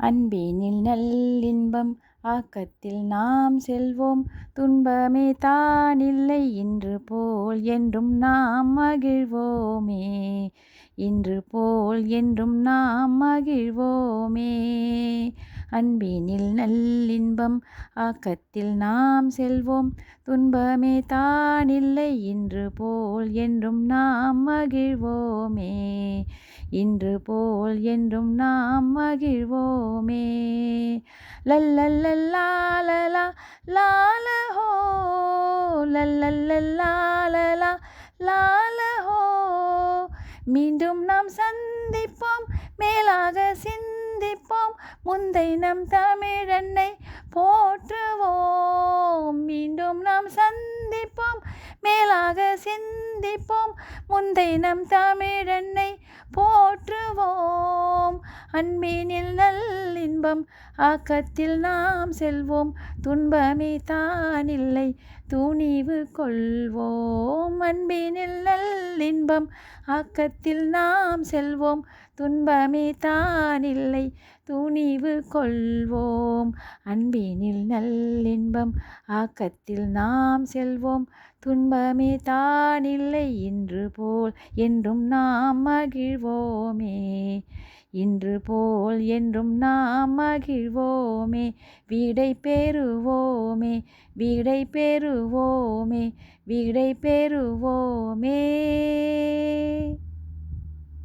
அன்பினில் நல்லின்பம் ஆக்கத்தில் நாம் செல்வோம். துன்பமே தானில்லை இன்று போல் என்றும் நாம் மகிழ்வோமே. இன்று போல் என்றும் நாம் மகிழ்வோமே. அன்பினில் நல்லின்பம் ஆக்கத்தில் நாம் செல்வோம். துன்பமே தானில்லை இன்று போல் என்றும் நாம் மகிழ்வோமே. இன்று போல் என்றும் நாம் மகிழ்வோமே. லல்லல்லல்லாலலா லாலஹோ. லல்லல்லல்லாலலா லாலஹோ. மீண்டும் நாம் சந்திப்போம். மேலாக சிந்த முந்தை நம் தமிழன்னை போற்றுவோம். மீண்டும் நாம் சந்திப்போம். மேலாக சிந்திப்போம். முந்தை நம் தமிழன்னை போற்றுவோம். அன்பினில் நல்ல துன்பம் ஆக்கத்தில் நாம் செல்வோம். துன்பமே தானில்லை துணிவு கொள்வோம். அன்பினில் நல்லின்பம் ஆக்கத்தில் நாம் செல்வோம். துன்பமே தானில்லை துணிவு கொள்வோம். அன்பினில் நல்லின்பம் ஆக்கத்தில் நாம் செல்வோம். துன்பமே தானில்லை இன்று போல் என்றும் நாம் மகிழ்வோமே. இன்று போல் என்றும் நாம் மகிழ்வோமே. வீடை பெறுவோமே. வீடை பெறுவோமே. வீடை பெறுவோமே.